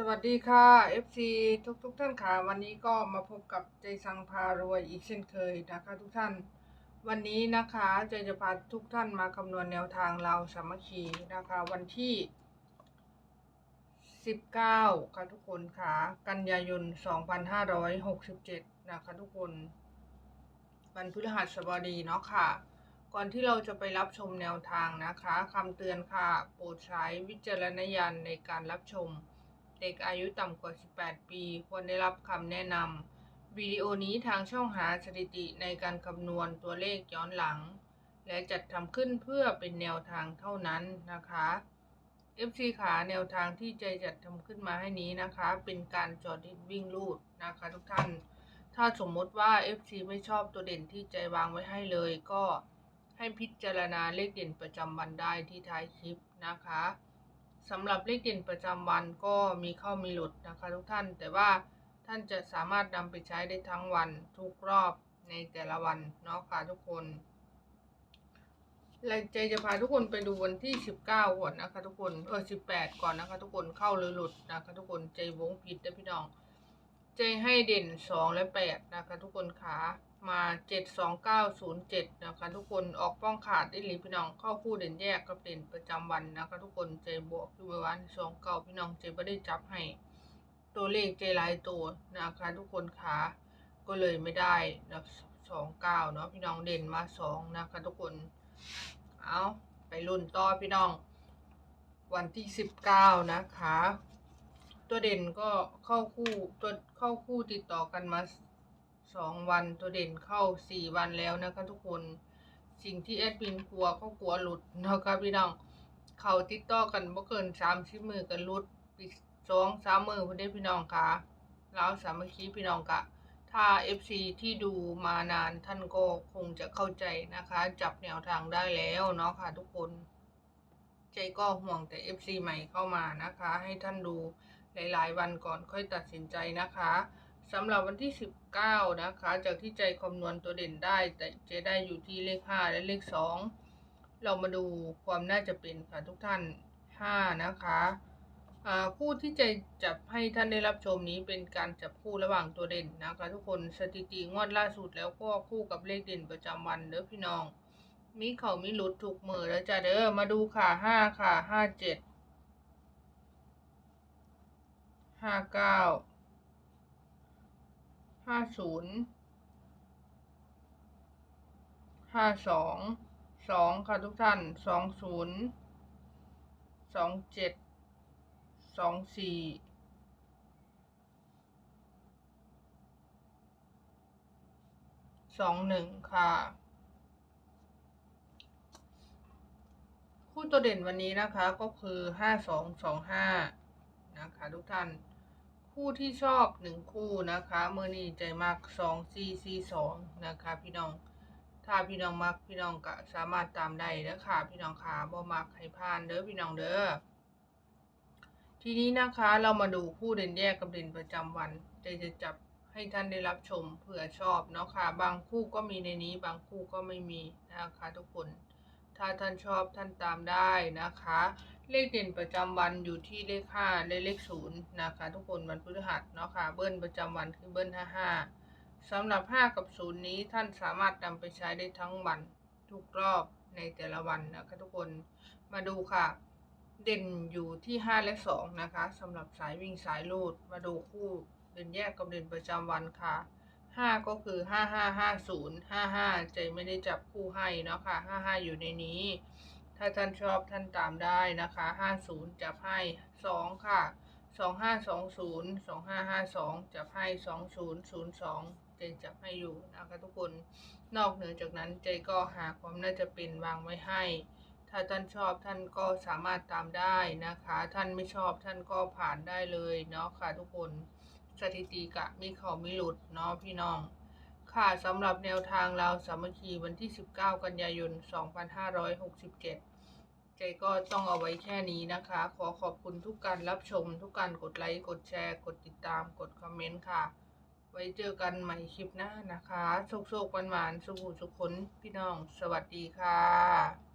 สวัสดีค่ะ FC ทุกทุกๆท่านค่ะ วันนี้ก็มาพบกับใจสังพารวยอีกเช่นเคยนะคะทุกท่าน วันนี้นะคะใจจะพาทุกท่านมาคำนวณแนวทางเราสามัคคีนะคะ วันที่ 19 ค่ะทุกคนค่ะ กันยายน 2567 นะคะทุกคน วันพฤหัสบดีเนาะค่ะ ก่อนที่เราจะไปรับชมแนวทางนะคะคำเตือนค่ะ โปรดใช้วิจารณญาณในการรับชม เด็กอายุต่ำกว่า 18 ปี ควรได้รับคำแนะนำวิดีโอนี้ทางช่องหาสถิติในการคำนวณตัวเลขย้อนหลัง และจัดทำขึ้นเพื่อเป็นแนวทางเท่านั้นนะคะ FC ขาแนวทางที่ใจจัดทำขึ้นมาให้นี้นะคะ เป็นการจอดดินวิ่งลูดนะคะทุกท่าน ถ้าสมมติว่า FC ไม่ชอบตัวเด่นที่ใจวางไว้ให้เลยก็ให้พิจารณาเลขเด่นประจำวันได้ที่ท้ายคลิปนะคะ สำหรับเลขเด่นประจำวันก็มีเข้ามีหลุดนะคะทุกท่าน แต่ว่าท่านจะสามารถนำไปใช้ได้ทั้งวันทุกรอบในแต่ละวันเนาะค่ะทุกคนและใจจะพาทุกคนไปดูวันที่ 19 ก่อนนะคะทุกคนเออ18 ก่อนนะคะทุกคนเข้าหรือหลุดนะคะทุกคนใจวงผิดนะพี่น้อง ใจให้เด่น 2 และ 8 นะคะทุกคนขา มา7 2 9 0 7นะคะทุกคนออกป้องขาดได้หรือพี่น้องเข้าคู่เด่นแยกกับเด่นประจำวันนะคะทุกคนใจบวกอยู่ประมาณสองเก้าพี่น้องใจไม่ได้จับให้ ตัวเลขใจหลายตัวนะคะทุกคนขาก็เลยไม่ได้นะสองเก้าเนาะพี่น้องเด่นมาสองนะคะทุกคนเอาไปรุ่นต่อพี่น้อง วันที่สิบเก้านะคะ ตัวเด่นก็เข้าคู่ตัวเข้าคู่ติดต่อกันมา สองวันตัวเด่นเข้าสี่วันแล้วนะคะทุกคนสิ่งที่แอดมินกลัวก็กลัวหลุดนะคะพี่น้องเขาติดต่อกันบ่เกินสามสิบมือกันหลุดอีกสองสามมือพอได้พี่น้องค่ะแล้วสามัคคีพี่น้องกะ ถ้า FC ที่ดูมานานท่านก็คงจะเข้าใจนะคะ จับแนวทางได้แล้วเนาะค่ะทุกคน ใจก็ห่วงแต่ FC ใหม่เข้ามานะคะ ให้ท่านดูหลาย ๆ วันก่อนค่อยตัดสินใจนะคะ สำหรับวันที่ 19 นะคะ จากที่ใจคำนวณตัวเด่นได้ แต่จะได้อยู่ที่เลข 5 และเลข 2 เรามาดูความน่าจะเป็นค่ะทุกท่าน 5 นะคะคู่ที่ใจจับให้ท่านได้รับชมนี้เป็นการจับคู่ระหว่างตัวเด่นนะคะทุกคนสถิติงวดล่าสุดแล้วก็คู่กับเลขเด่นประจำวันเด้อพี่น้อง มีเขามีหลุดถูกมือแล้วจ้ะเด้อมาดูค่ะห้าค่ะห้าเจ็ดห้าเก้า ห้าศูนย์ห้าสองสองค่ะทุกท่านสองศูนย์สองเจ็ดสองสี่สองหนึ่งค่ะ คู่ตัวเด่นวันนี้นะคะก็คือห้าสองสองห้านะคะทุกท่าน คู่ที่ชอบหนึ่งคู่นะคะเมื่อนี้ใจมากสองซีซีสองนะคะพี่น้อง ถ้าพี่น้องมักพี่น้องก็สามารถตามได้เด้อค่ะ พี่น้องขาบ่มักให้พานเด้อพี่น้องเด้อทีนี้นะคะเรามาดูคู่เด่นแยกกับเด่นประจำวันใจจะจับให้ท่านได้รับชมเผื่อชอบเนาะค่ะ บางคู่ก็มีในนี้ บางคู่ก็ไม่มีนะคะทุกคน ถ้าท่านชอบท่านตามได้นะคะ เลขเด่นประจำวันอยู่ที่เลขห้าและเลขศูนย์นะคะ ทุกคนวันพฤหัสเนาะค่ะเบิ้ลประจำวันคือเบิ้ลห้าห้าสำหรับห้ากับศูนย์นี้ท่านสามารถนำไปใช้ได้ทั้งวันทุกรอบในแต่ละวันนะคะทุกคนมาดูค่ะ เด่นอยู่ที่ห้าและสองนะคะสำหรับสายวิ่งสายลูดมาดูคู่เด่นแยกกับเด่นประจำวันค่ะห้าก็คือห้าห้าห้าศูนย์ห้าห้าใจไม่ได้จับคู่ให้เนาะค่ะห้าห้าอยู่ในนี้ ถ้าท่านชอบท่านตามได้นะคะห้าศูนย์จับให้สองค่ะสองห้าสองศูนย์สองห้าห้าสองจับให้สองศูนย์ศูนย์สองเจจับให้อยู่นะคะทุกคน นอกเหนือจากนั้นเจก็หาความน่าจะเป็นวางไว้ให้ ถ้าท่านชอบท่านก็สามารถตามได้นะคะ ท่านไม่ชอบท่านก็ผ่านได้เลยเนาะค่ะทุกคน สถิติกะมีเขามีหลุดเนาะพี่น้อง ค่ะสำหรับแนวทางเราสามัคคีวันที่ 19 กันยายน 2567 ใจก็ต้องเอาไว้แค่นี้นะคะ ขอขอบคุณทุกการรับชม ทุกการกดไลค์ กดแชร์ กดติดตาม กดคอมเมนต์ค่ะ ไว้เจอกันใหม่คลิปหน้านะคะ โชคๆหวานสุขสุขคนพี่น้อง สวัสดีค่ะ